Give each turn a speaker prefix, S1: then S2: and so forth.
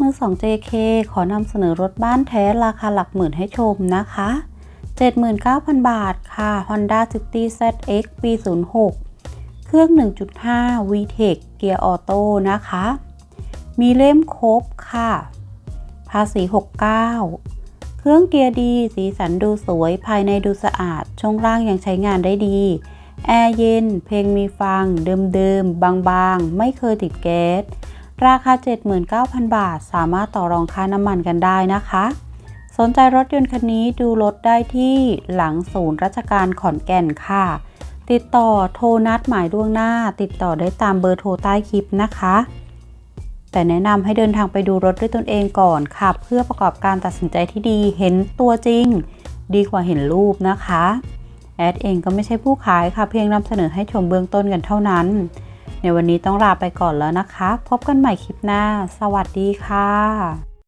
S1: มือ 2 JK ขอนำเสนอรถบ้านแท้ราคาหลักหมื่นให้ชมนะคะ 79,000 บาทค่ะ Honda City ZX ปี 06 เครื่อง 1.5 VTEC เกียร์ออโต้นะคะ มีเล่มครบค่ะ ภาษี 69 เครื่องเกียร์ดี สีสันดูสวย ภายในดูสะอาด ช่วงล่างยังใช้งานได้ดี แอร์เย็น เพลงมีฟัง เดิมๆ บางๆ ไม่เคยติดแก๊ส ราคา 79,000 บาท สามารถต่อรองค่าน้ำมันกันได้นะคะ สนใจรถยนต์คันนี้ดูรถได้ที่หลังศูนย์ราชการขอนแก่นค่ะ ติดต่อโทรนัดหมายล่วงหน้า ติดต่อได้ตามเบอร์โทรใต้คลิปนะคะ แต่แนะนำให้เดินทางไปดูรถด้วยตนเองก่อนค่ะ เพื่อประกอบการตัดสินใจที่ดีเห็นตัวจริง ดีกว่าเห็นรูปนะคะ แอดเองก็ไม่ใช่ผู้ขายค่ะ เพียงนำเสนอให้ชมเบื้องต้นกันเท่านั้น ในวันนี้ต้องลาไปก่อนแล้วนะคะ พบกันใหม่คลิปหน้า สวัสดีค่ะ